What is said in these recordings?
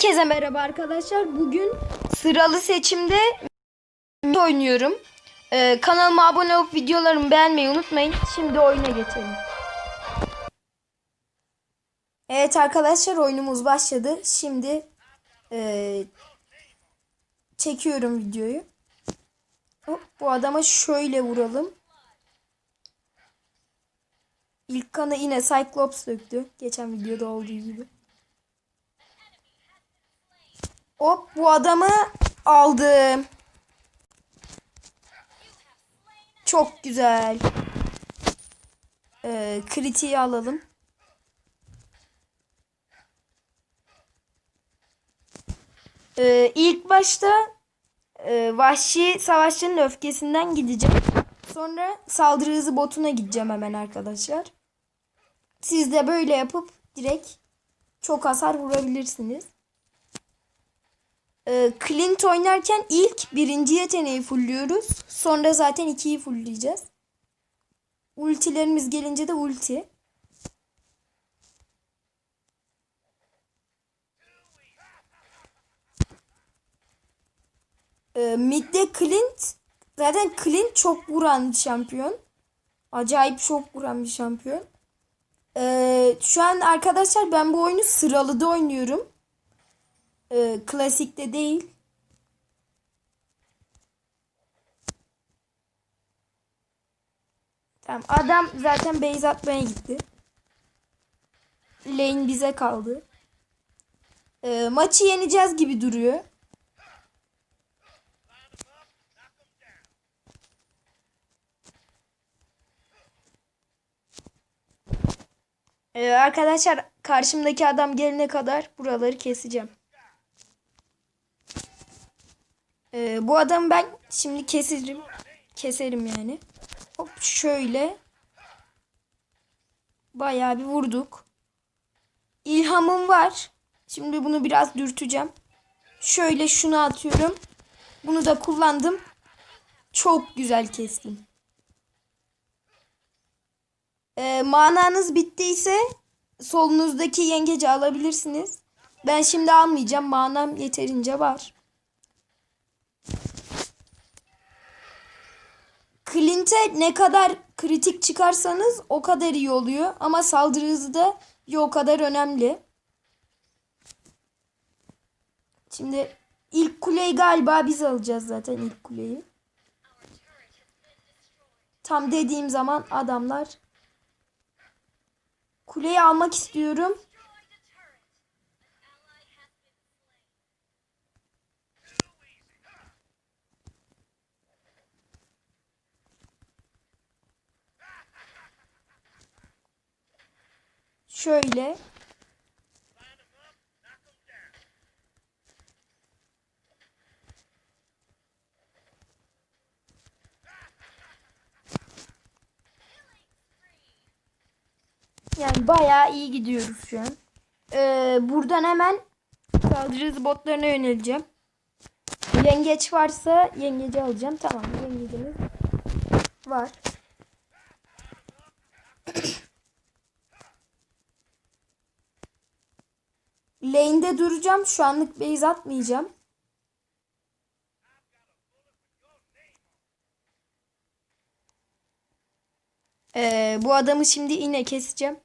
Herkese merhaba arkadaşlar. Bugün sıralı seçimde oynuyorum. Ee, kanalıma abone olup videolarımı beğenmeyi unutmayın. Şimdi oyuna geçelim. Evet arkadaşlar oyunumuz başladı. Şimdi ee, çekiyorum videoyu. Hop, bu adama şöyle vuralım. İlk kanı yine Cyclops döktü. Geçen videoda olduğu gibi. Hop bu adamı aldım. Çok güzel. Ee, kritiği alalım. Ee, ilk başta e, vahşi savaşçının öfkesinden gideceğim. Sonra saldırı hızı botuna gideceğim hemen arkadaşlar. Siz de böyle yapıp direkt çok hasar vurabilirsiniz. Ee, Clint oynarken ilk birinci yeteneği fullüyoruz. Sonra zaten ikiyi fullleyeceğiz. Ultilerimiz gelince de ulti. Ee, mid'de Clint zaten Clint çok vuran bir şampiyon. Acayip çok vuran bir şampiyon. Ee, şu an arkadaşlar ben bu oyunu sıralıda oynuyorum. Ee, klasikte değil. Tamam adam zaten base atmaya gitti. Lane bize kaldı. Ee, maçı yeneceğiz gibi duruyor. Ee, arkadaşlar karşımdaki adam gelene kadar buraları keseceğim. Ee, bu adamı ben şimdi keserim. Keserim yani. Hop şöyle. Bayağı bir vurduk. İlhamım var. Şimdi bunu biraz dürteceğim. Şöyle şunu atıyorum. Bunu da kullandım. Çok güzel kestim. Ee, mananız bittiyse solunuzdaki yengeci alabilirsiniz. Ben şimdi almayacağım. Manam yeterince var. Clint'e ne kadar kritik çıkarsanız o kadar iyi oluyor. Ama saldırı hızı da bir o kadar önemli. Şimdi ilk kuleyi galiba biz alacağız zaten ilk kuleyi. Tam dediğim zaman adamlar kuleyi almak istiyorum. Şöyle. Yani bayağı iyi gidiyoruz şu an. Ee, buradan hemen saldırı botlarına yöneleceğim. Yengeç varsa yengeci alacağım. Tamam yengecimiz var. Lane'de duracağım. Şu anlık base atmayacağım. Ee, bu adamı şimdi yine keseceğim.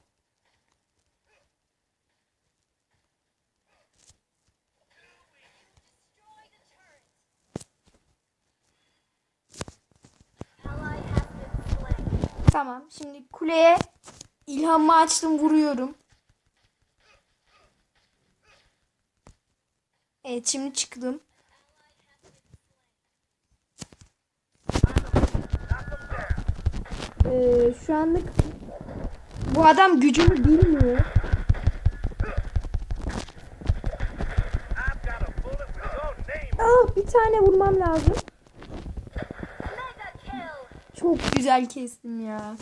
Tamam. Şimdi kuleye ilhamımı açtım vuruyorum. Evet şimdi çıktım. Ee, şu anlık bu adam gücünü bilmiyor. Ah, bir tane vurmam lazım. Çok güzel kestim ya.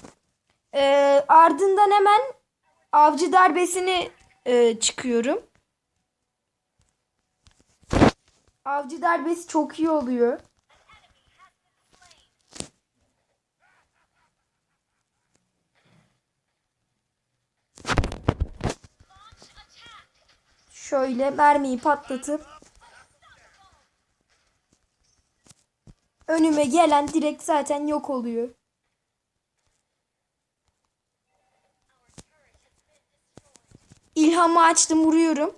Ee, ardından hemen avcı darbesini e, çıkıyorum. Avcı darbesi çok iyi oluyor. şöyle mermiyi patlatıp önüme gelen direkt zaten yok oluyor. İlhamı açtım vuruyorum.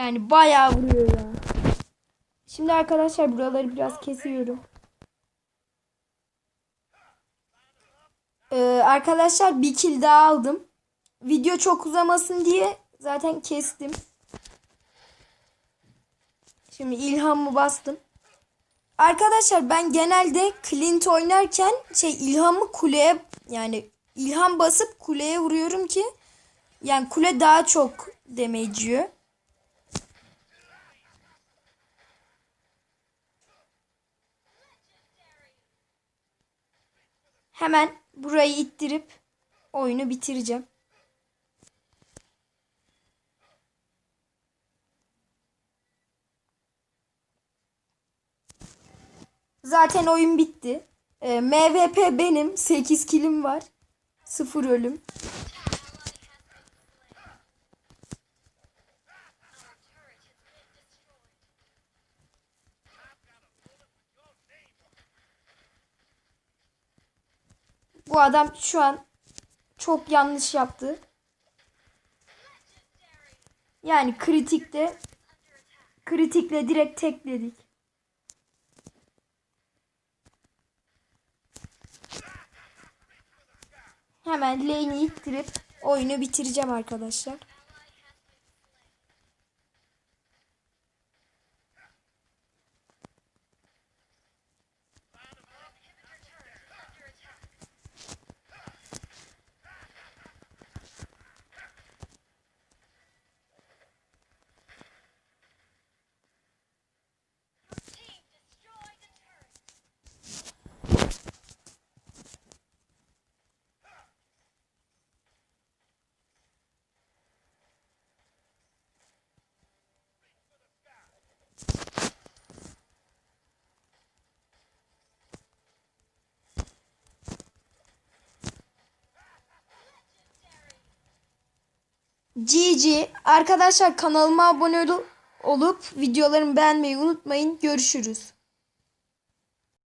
Yani bayağı vuruyor ya. Şimdi arkadaşlar buraları biraz kesiyorum. Ee, arkadaşlar bir kill daha aldım. Video çok uzamasın diye zaten kestim. Şimdi ilhamı bastım. Arkadaşlar ben genelde Clint oynarken şey ilhamı kuleye yani ilham basıp kuleye vuruyorum ki yani kule daha çok damage. Hemen burayı ittirip oyunu bitireceğim. Zaten oyun bitti. Ee, MVP benim. 8 kilim var. 0 ölüm. Bu adam şu an çok yanlış yaptı. Yani kritikte kritikle direkt tekledik. Hemen lane'i ittirip oyunu bitireceğim arkadaşlar. GG. Arkadaşlar kanalıma abone ol- olup videolarımı beğenmeyi unutmayın. Görüşürüz.